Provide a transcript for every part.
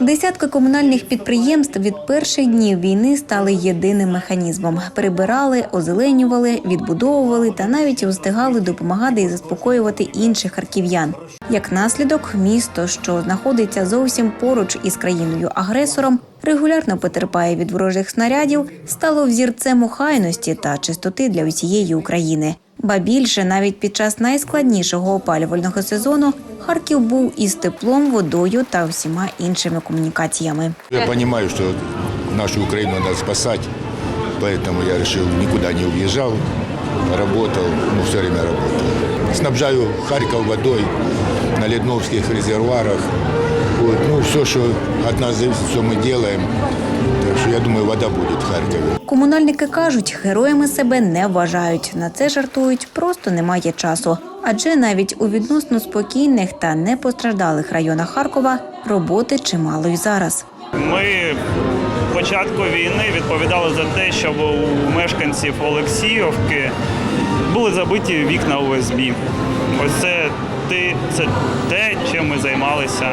Десятки комунальних підприємств від перших днів війни стали єдиним механізмом. Прибирали, озеленювали, відбудовували та навіть встигали допомагати і заспокоювати інших харків'ян. Як наслідок, місто, що знаходиться зовсім поруч із країною-агресором, регулярно потерпає від ворожих снарядів, стало взірцем охайності та чистоти для усієї України. Ба більше, навіть під час найскладнішого опалювального сезону Харків був із теплом, водою та всіма іншими комунікаціями. Я понимаю, что нашу Украину надо спасать, поэтому я решил, никуда не уезжал, работал, ну, все время работал. Снабжаю Харьков водой на Ледновских резервуарах. Ну, все, что от нас зависит, все мы делаем. Так что я думаю, вода будет в Харькове. Комунальники кажуть, героями себе не вважають. На це жартують, просто немає часу. Адже навіть у відносно спокійних та непостраждалих районах Харкова роботи чимало й зараз. Ми початку війни відповідали за те, щоб у мешканців Олексіївки були забиті вікна ОСБ. Ось це те, це те, чим ми займалися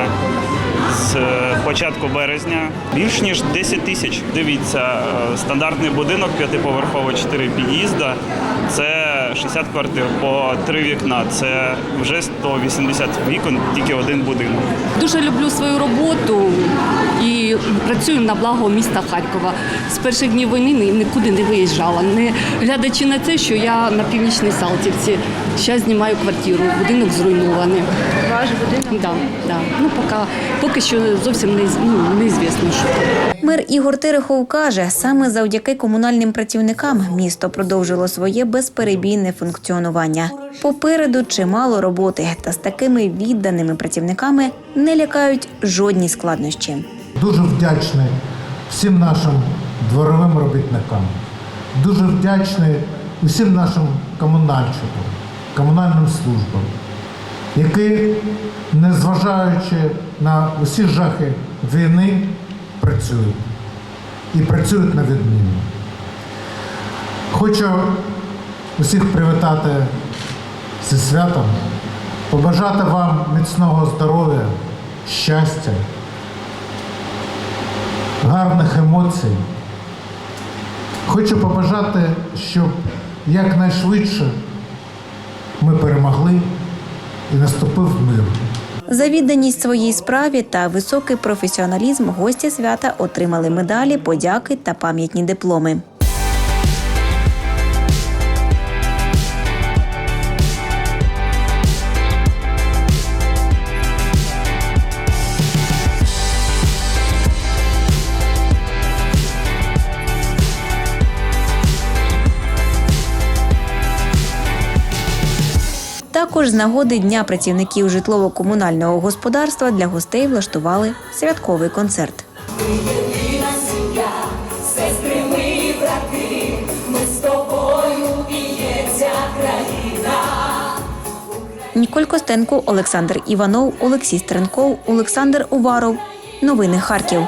з е, початку березня. Більш ніж 10 тисяч. Дивіться, е, стандартний будинок, п'ятиповерховий, 4 під'їзда. Це 60 квартир по 3 вікна. Це вже 180 вікон, тільки один будинок. Дуже люблю свою роботу і працюю на благо міста Харкова. З перших днів війни нікуди не виїжджала. Не глядячи на те, що я на північній Салтівці. Зараз знімаю квартиру, будинок зруйнований. Ваш будинок? Да, да. Ну, поки, поки що зовсім не, ну, неізвісно, що. Мер Ігор Терехов каже, саме завдяки комунальним працівникам місто продовжило своє безперебійне функціонування. Попереду чимало роботи, та з такими відданими працівниками не лякають жодні складнощі. Дуже вдячний всім нашим дворовим робітникам. Дуже вдячний усім нашим комунальщикам, комунальним службам, які, незважаючи на усі жахи війни, працюють і працюють на відміну. Хочу усіх привітати зі святом, побажати вам міцного здоров'я, щастя, гарних емоцій. Хочу побажати, щоб якнайшвидше ми перемогли і наступив мир. За відданість своїй справі та високий професіоналізм гості свята отримали медалі, подяки та пам'ятні дипломи. Також з нагоди Дня працівників житлово-комунального господарства для гостей влаштували святковий концерт. Ніколь Костенко, Олександр Іванов, Олексій Стренков, Олександр Уваров. Новини Харків.